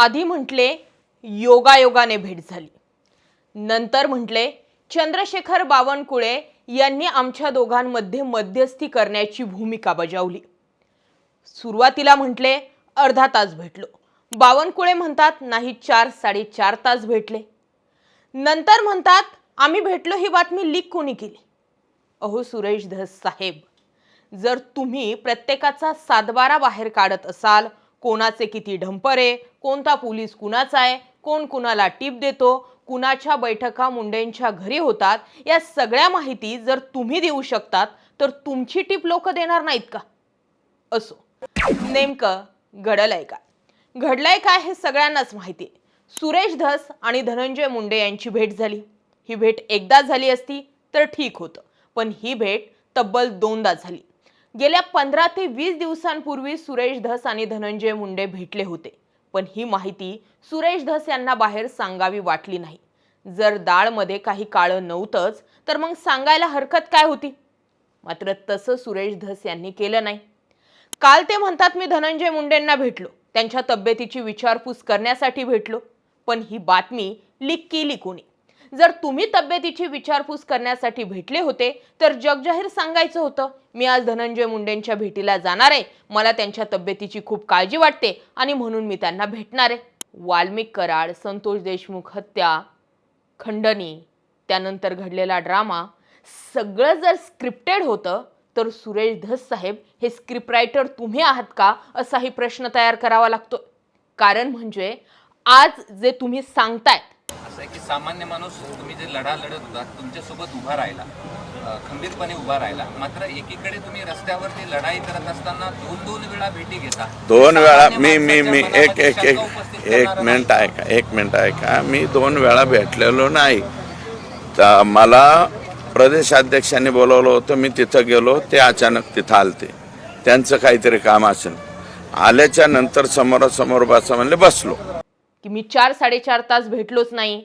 आधी म्हटले योगायोगाने भेट झाली. नंतर म्हटले चंद्रशेखर बावनकुळे यांनी आमच्या दोघांमध्ये मध्यस्थी करण्याची भूमिका बजावली. सुरुवातीला म्हटले अर्धा तास भेटलो. बावनकुळे म्हणतात नाही चार साडेचार तास भेटले. नंतर म्हणतात आम्ही भेटलो ही बातमी लीक कोणी केली? अहो सुरेश धस साहेब जर तुम्ही प्रत्येकाचा सातबारा बाहेर काढत असाल कोणाचे किती ढंपरे कोणता पोलीस कुणाचा आहे कोण कुणाला टीप देतो कुणाच्या बैठका मुंडेंच्या घरी होतात या सगळ्या माहिती जर तुम्ही देऊ शकतात तर तुमची टीप लोक देणार नाहीत का? असो. नेमकं घडलंय काय? घडलंय काय हे सगळ्यांनाच माहिती आहे. सुरेश धस आणि धनंजय मुंडे यांची भेट झाली. ही भेट एकदा झाली असती तर ठीक होतं. पण ही भेट तब्बल दोनदा झाली. गेल्या पंधरा ते वीस दिवसांपूर्वी सुरेश धस आणि धनंजय मुंडे भेटले होते. पण ही माहिती सुरेश धस यांना बाहेर सांगावी वाटली नाही. जर डाळमध्ये काही काळं नव्हतंच तर मग सांगायला हरकत काय होती? मात्र तसं सुरेश धस यांनी केलं नाही. काल ते म्हणतात मी धनंजय मुंडेंना भेटलो. त्यांच्या तब्येतीची विचारपूस करण्यासाठी भेटलो. पण ही बातमी लिक केली कोणी जर तुम्ही तब्येतीची विचारपूस करण्यासाठी भेटले होते तर जगजाहीर सांगायचं होतं मी आज धनंजय मुंडेंच्या भेटीला जाणार आहे. मला त्यांच्या तब्येतीची खूप काळजी वाटते आणि म्हणून मी त्यांना भेटणार आहे. वाल्मिक कराड संतोष देशमुख हत्या खंडणी त्यानंतर घडलेला ड्रामा सगळं जर स्क्रिप्टेड होतं तर सुरेश धस साहेब हे स्क्रिप्ट रायटर तुम्ही आहात का असाही प्रश्न तयार करावा लागतो. कारण म्हणजे आज जे तुम्ही सांगतायत असं आहे की सामान्य माणूस तुम्ही जे लढा लढत होता तुमच्यासोबत उभा राहिला. खंबीरपणे उभा राहिला. मात्र एकीकडे तुम्ही रस्त्यावरती लढाई करत असताना दोन दोन वेळा भेटी घेता. दोन वेळा मी मी मी एक एक एक एक मिनिट ऐका एक मिनिट ऐका. मी दोन वेळा भेटलेलो नाही. तर मला प्रदेशाध्यक्षांनी बोलवलं होतं मी तिथं गेलो ते अचानक तिथं आलते. त्यांचं काहीतरी काम असेल. आल्याच्यानंतर समोरासमोर बसा म्हणले बसलो. की मी चार साडेचार तास भेटलोच नाही.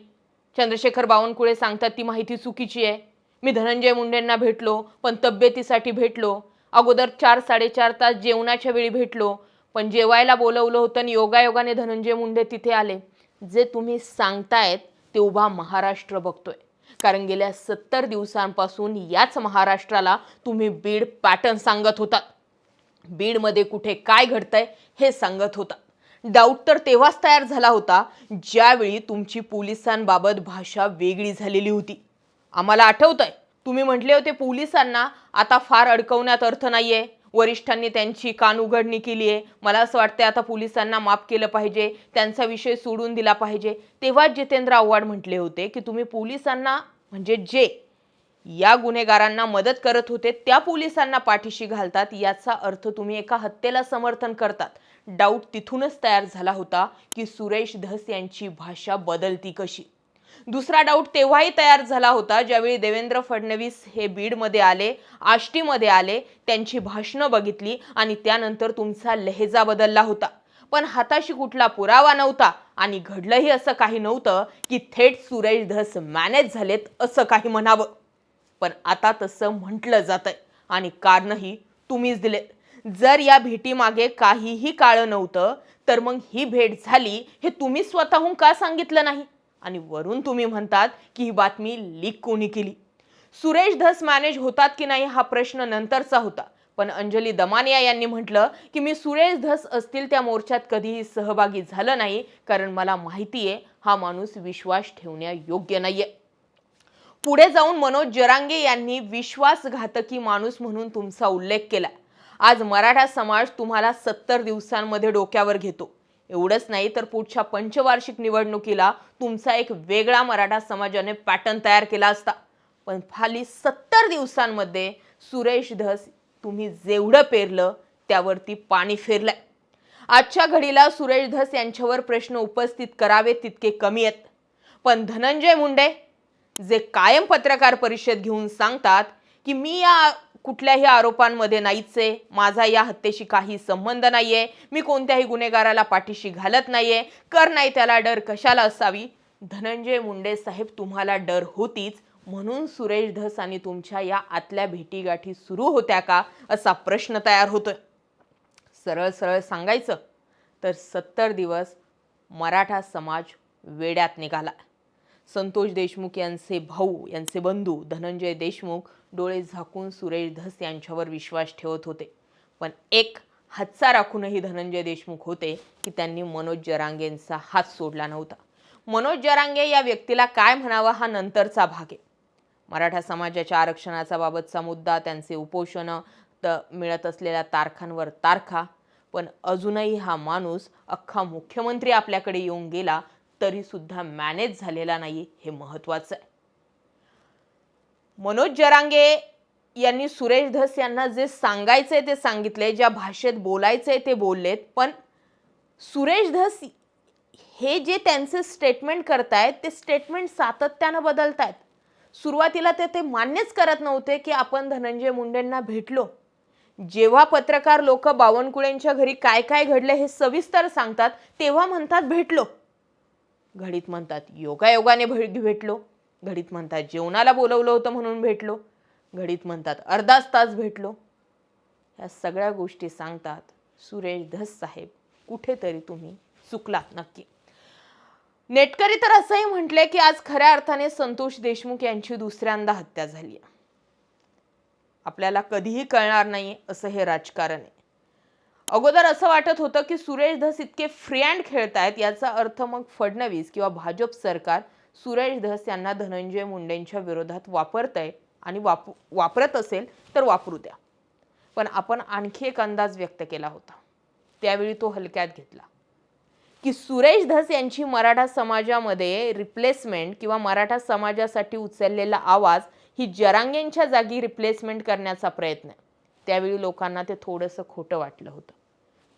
चंद्रशेखर बावनकुळे सांगतात ती माहिती चुकीची आहे. मी धनंजय मुंडेंना भेटलो पण तब्येतीसाठी भेटलो. अगोदर चार साडेचार तास जेवणाच्या वेळी भेटलो पण जेवायला बोलवलं होतं आणि योगायोगाने धनंजय मुंडे तिथे आले. जे तुम्ही सांगतायत ते उभा महाराष्ट्र बघतोय. कारण गेल्या सत्तर दिवसांपासून याच महाराष्ट्राला तुम्ही बीड पॅटर्न सांगत होतात बीडमध्ये कुठे काय घडतंय हे सांगत होता. डाऊट तर तेव्हाच तयार झाला होता ज्यावेळी तुमची पोलिसांबाबत भाषा वेगळी झालेली होती. आम्हाला आठवतंय तुम्ही म्हटले होते पोलिसांना आता फार अडकवण्यात अर्थ नाही आहे वरिष्ठांनी त्यांची कान उघडणी केली आहे मला असं वाटतं आता पोलिसांना माफ केलं पाहिजे त्यांचा विषय सोडून दिला पाहिजे. तेव्हाच जितेंद्र आव्हाड म्हटले होते की तुम्ही पोलिसांना म्हणजे जे या गुन्हेगारांना मदत करत होते त्या पोलिसांना पाठीशी घालतात. याचा अर्थ तुम्ही एका हत्येला समर्थन करतात. डाऊट तिथूनच तयार झाला होता की सुरेश धस यांची भाषा बदलती कशी? दुसरा डाऊट तेव्हाही तयार झाला होता ज्यावेळी देवेंद्र फडणवीस हे बीडमध्ये आले आष्टीमध्ये आले त्यांची भाषणं बघितली आणि त्यानंतर तुमचा लहेजा बदलला होता. पण हाताशी कुठला पुरावा नव्हता आणि घडलंही असं काही नव्हतं की थेट सुरेश धस मॅनेज झालेत असं काही म्हणावं. पण आता तसं म्हटलं जातंय. आणि कारणही तुम्हीच दिले जर या भेटीमागे काहीही काळं नव्हतं तर मग ही भेट झाली हे तुम्ही स्वतःहून का सांगितलं नाही? आणि वरून तुम्ही म्हणतात की ही बातमी लीक कोणी केली? सुरेश धस मॅनेज होतात की नाही हा प्रश्न नंतरचा होता. पण अंजली दमानिया यांनी म्हटलं की मी सुरेश धस असतील त्या मोर्चात कधीही सहभागी झालं नाही कारण मला माहिती आहे हा माणूस विश्वास ठेवण्या योग्य नाहीये. पुढे जाऊन मनोज जरांगे यांनी विश्वासघातकी माणूस म्हणून तुमचा उल्लेख केला. आज मराठा समाज तुम्हाला सत्तर दिवसांमध्ये डोक्यावर घेतो. एवढंच नाही तर पुढच्या पंचवार्षिक निवडणुकीला तुमचा एक वेगळा मराठा समाजाने पॅटर्न तयार केला असता. पण खाली सत्तर दिवसांमध्ये सुरेश धस तुम्ही जेवढं पेरलं त्यावरती पाणी फेरलंय. आजच्या घडीला सुरेश धस यांच्यावर प्रश्न उपस्थित करावे तितके कमी आहेत. पण धनंजय मुंडे जे कायम पत्रकार परिषद घेऊन सांगतात की मी या कुठल्याही आरोपांमध्ये नाहीच आहे माझा या हत्येशी काही संबंध नाहीये मी कोणत्याही गुन्हेगाराला पाठीशी घालत नाहीये कर नाही त्याला डर कशाला असावी? धनंजय मुंडे साहेब तुम्हाला डर होतीच म्हणून सुरेश धस आणि तुमच्या या आतल्या भेटीगाठी सुरू होत्या का असा प्रश्न तयार होतोय. सरळ सरळ सांगायचं तर सत्तर दिवस मराठा समाज वेड्यात निघाला. संतोष देशमुख यांचे भाऊ यांचे बंधू धनंजय देशमुख डोळे झाकून सुरेश धस यांच्यावर विश्वास ठेवत होते. पण एक हातचा राखूनही धनंजय देशमुख होते की त्यांनी मनोज जरांगेंचा हात सोडला नव्हता. मनोज जरांगे या व्यक्तीला काय म्हणावा हा नंतरचा भाग आहे. मराठा समाजाच्या आरक्षणाचा बाबतचा मुद्दा त्यांचे उपोषण त मिळत असलेल्या तारखांवर तारखा पण अजूनही हा माणूस अख्खा मुख्यमंत्री आपल्याकडे येऊन गेला तरी सुद्धा मॅनेज झालेला नाही हे महत्त्वाचं आहे. मनोज जरांगे यांनी सुरेश धस यांना जे सांगायचंय ते सांगितले ज्या भाषेत बोलायचंय ते बोललेत पण सुरेश धस हे जे त्यांचे स्टेटमेंट करतायत ते स्टेटमेंट सातत्यानं बदलतायत. सुरुवातीला ते ते मान्यच करत नव्हते की आपण धनंजय मुंडेंना भेटलो. जेव्हा पत्रकार लोक बावनकुळेंच्या घरी काय काय घडलं हे सविस्तर सांगतात तेव्हा म्हणतात भेटलो. घडीत म्हणतात योगायोगाने भे भेटलो. घडीत म्हणतात जेवणाला बोलवलं होतं म्हणून भेटलो. घडीत म्हणतात अर्धाच तास भेटलो. या सगळ्या गोष्टी सांगतात सुरेश धस साहेब. कुठेतरी तुम्ही चुकलात नक्की. नेटकरी तर असंही म्हटले की आज खऱ्या अर्थाने संतोष देशमुख यांची दुसऱ्यांदा हत्या झाली आहे आपल्याला कधीही कळणार नाही असं हे राजकारण आहे. अगोदर असं वाटत होतं की सुरेश धस इतके फ्री हँड खेळतायत याचा अर्थ मग फडणवीस किंवा भाजप सरकार सुरेश धस यांना धनंजय मुंडेंच्या विरोधात वापरतंय आणि वाप वापरत असेल तर वापरू द्या. पण आपण आणखी एक अंदाज व्यक्त केला होता. त्यावेळी तो हलक्यात घेतला. की सुरेश धस यांची मराठा समाजामध्ये रिप्लेसमेंट किंवा मराठा समाजासाठी उचललेला आवाज ही जरांगेंच्या जागी रिप्लेसमेंट करण्याचा प्रयत्न आहे. त्यावेळी लोकांना ते थोडंसं खोटं वाटलं होतं.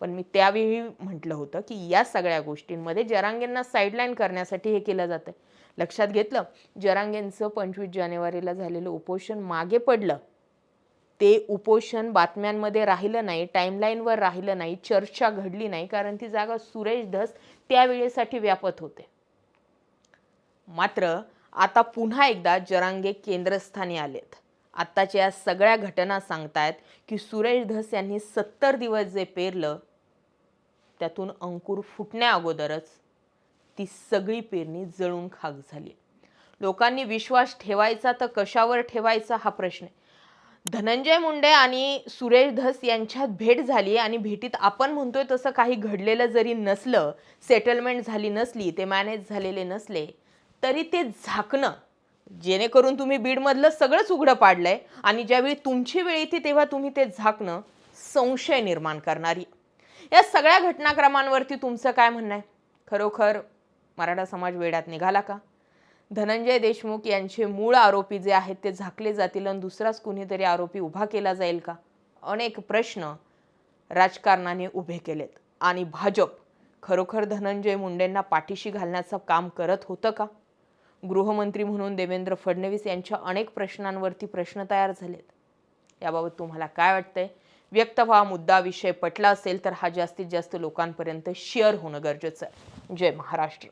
पण मी त्यावेळी म्हटलं होतं की या सगळ्या गोष्टींमध्ये जरांगेंना साईडलाईन करण्यासाठी हे केलं जातं लक्षात घेतलं? जरांगेंचं पंचवीस जानेवारीला झालेलं उपोषण मागे पडलं. ते उपोषण बातम्यांमध्ये राहिलं नाही टाईमलाईनवर राहिलं नाही चर्चा घडली नाही कारण ती जागा सुरेश धस त्यावेळेसाठी व्यापत होते. मात्र आता पुन्हा एकदा जरांगे केंद्रस्थानी आलेत. आत्ताच्या या सगळ्या घटना सांगतायत की सुरेश धस यांनी सत्तर दिवस जे पेरलं त्यातून अंकुर फुटण्या अगोदरच ती सगळी पेरणी जळून खाक झाली. लोकांनी विश्वास ठेवायचा तर कशावर ठेवायचा हा प्रश्न आहे. धनंजय मुंडे आणि सुरेश धस यांच्यात भेट झाली आणि भेटीत आपण म्हणतोय तसं काही घडलेलं जरी नसलं सेटलमेंट झाली नसली ते मॅनेज झालेले नसले तरी ते झाकणं जेणेकरून तुम्ही बीडमधलं सगळंच उघडं पाडलंय आणि ज्यावेळी तुमची वेळ येते तेव्हा तुम्ही ते झाकणं संशय निर्माण करणारी. या सगळ्या घटनाक्रमांवरती तुमचं काय म्हणणं आहे? खरोखर मराठा समाज वेड्यात निघाला का? धनंजय देशमुख यांचे मूळ आरोपी जे आहेत ते झाकले जातील आणि दुसराच कुणीतरी आरोपी उभा केला जाईल का? अनेक प्रश्न राजकारणाने उभे केलेत. आणि भाजप खरोखर धनंजय मुंडेंना पाठीशी घालण्याचं काम करत होतं का? गृहमंत्री म्हणून देवेंद्र फडणवीस यांच्या अनेक प्रश्नांवरती प्रश्न तयार झालेत. याबाबत तुम्हाला काय वाटतंय? व्यक्त व्हा. मुद्दा विषय पटला असेल तर हा जास्तीत जास्त लोकांपर्यंत शेअर होणं गरजेचं आहे. जय महाराष्ट्र.